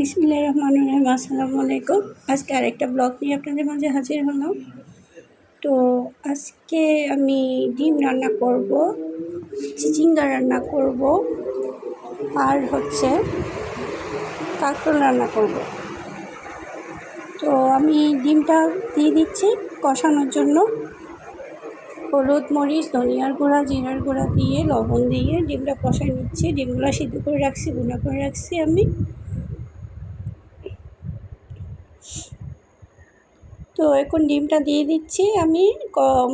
বিসমিল্লাহ রহমান রহিম, আসসালামু আলাইকুম। আজকে আরেকটা ব্লগ নিয়ে আপনাদের মাঝে হাজির হলাম। তো আজকে আমি ডিম রান্না করব, চিচিঙ্গা রান্না করব, আর হচ্ছে কাঁকরোল রান্না করব। তো আমি ডিমটা দিয়ে দিচ্ছি কষানোর জন্য। হলুদ মরিচ, ধনিয়ার গুঁড়া, জিরার গুঁড়া দিয়ে, লবণ দিয়ে ডিমটা কষাই নিচ্ছি। ডিমগুলো সিদ্ধ করে রাখছি, গুঁড়া করে রাখছি আমি। তো এখন ডিমটা দিয়ে দিচ্ছি। আমি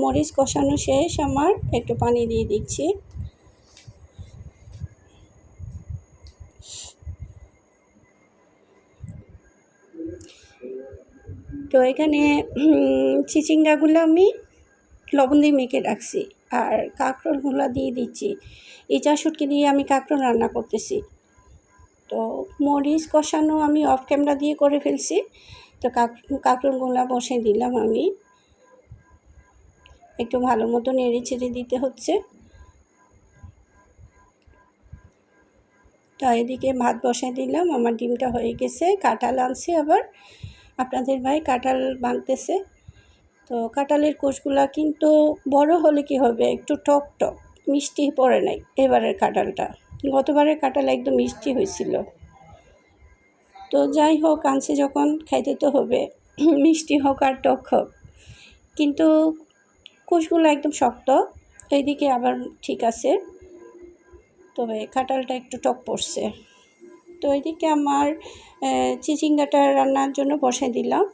মরিচ কষানো শেষ, আমার একটু পানি দিয়ে দিচ্ছি। তো এখানে চিচিঙ্গাগুলো আমি লবণ দিয়ে মেখে রাখছি আর কাঁকরোলগুলো দিয়ে দিচ্ছি। ইচা শুটকি দিয়ে আমি কাঁকরোল রান্না করতেছি। তো মরিচ কষানো আমি অফ ক্যামেরা দিয়ে করে ফেলছি। তো কাঁকরোলগুলো বসে দিলাম আমি। একটু ভালো মতো নেড়ে ছেড়ে দিতে হচ্ছে। তো এদিকে ভাত বসাই দিলাম, আমার ডিমটা হয়ে গেছে, কাঁঠাল আনছি আবার। আপনাদের ভাই কাঁঠাল বাঁধতেছে তো কাঁঠালের কোষগুলা কিন্তু বড় হলে কি হবে? একটু টক টক, মিষ্টি পড়ে নাই এবারের কাঁঠালটা। গতবারের কাঁঠাল একদম মিষ্টি হয়েছিল। তো যাই হোক, আনছে যখন, খাইতে তো হবে। মিষ্টি হোক আর টক হোক। কিন্তু কোষগুলো একদম শক্ত। এইদিকে আবার ঠিক আছে। তবে কাঁঠালটা একটু টক পড়ছে। তো এইদিকে আমার চিচিঙ্গাটা রান্নার জন্য বসাই দিলাম।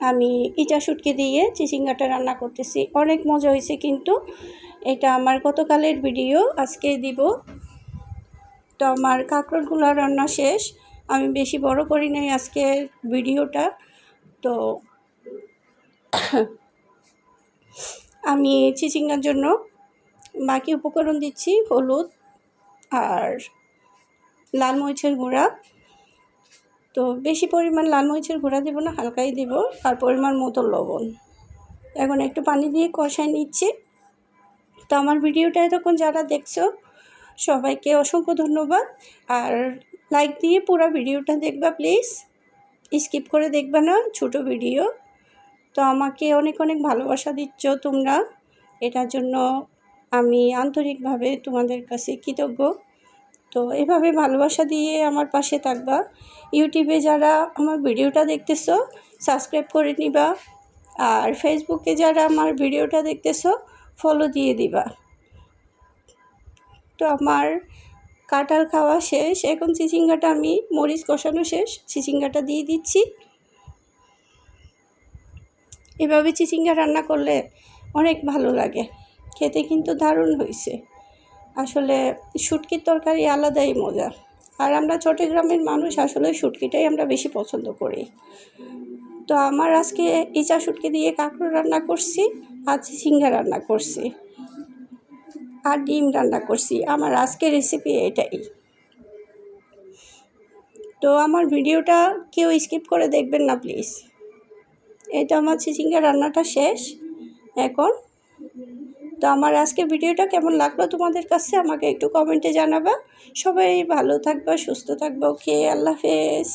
আমি ইচা শুটকে দিয়ে চিচিঙ্গাটা রান্না করতেছি। অনেক মজা হয়েছে কিন্তু। এটা আমার গতকালের ভিডিও আজকে দিব। তো আমার কাঁকড়গুলো রান্না শেষ। আমি বেশি বড় করি নাই আজকে ভিডিওটা। তো আমি চিচিঙ্গার জন্য বাকি উপকরণ দিচ্ছি, হলুদ আর লাল মরিচের গুঁড়া। তো বেশি পরিমাণ লাল মরিচের গুঁড়া দেবো না, হালকাই দেবো। আর পরিমাণ মতো লবণ। এখন একটু পানি দিয়ে কষাই নিচ্ছি। তো আমার ভিডিওটা এতক্ষণ যারা দেখছ সবাইকে অসংখ্য ধন্যবাদ। আর লাইক দিয়ে পুরো ভিডিওটা দেখবা প্লিজ স্কিপ করে দেখবে না, ছোট ভিডিও তো আমাকে অনেক অনেক ভালোবাসা দিচ্ছ তোমরা। এটার জন্য আমি আন্তরিকভাবে তোমাদের কাছে কৃতজ্ঞ। তো এভাবে ভালোবাসা দিয়ে আমার পাশে থাকবা। ইউটিউবে যারা আমার ভিডিওটা দেখতেছো সাবস্ক্রাইব করে নিবা। আর ফেসবুকে যারা আমার ভিডিওটা দেখতেছো ফলো দিয়ে দিবা। আমার কাঁঠাল খাওয়া শেষ। এখন চিচিঙ্গাটা আমি মরিচ কষানো শেষ। চিচিঙ্গাটা দিয়ে দিচ্ছি। এভাবে চিচিঙ্গা রান্না করলে অনেক ভালো লাগে। খেতে কিন্তু দারুণ হয়েছে। আসলে শুটকির তরকারি আলাদাই মজা। আর আমরা চট্টগ্রামের মানুষ, আসলে শুটকিটাই আমরা বেশি পছন্দ করি। তো আমার আজকে ইচা শুটকি দিয়ে কাঁকড়ো রান্না করছি আর চিচিঙ্গা রান্না করছি। আর ডিম রান্না করছি। আমার আজকের রেসিপি এটাই। তো আমার ভিডিওটা কেউ স্কিপ করে দেখবেন না প্লিজ এটা আমার চিচিঙ্গা রান্নাটা শেষ। এখন তো আমার আজকে ভিডিওটা কেমন লাগল তোমাদের কাছে আমাকে একটু কমেন্টে জানাবা। সবাই ভালো থাকবা, সুস্থ থাকবা ওকে আল্লাহ হাফেজ।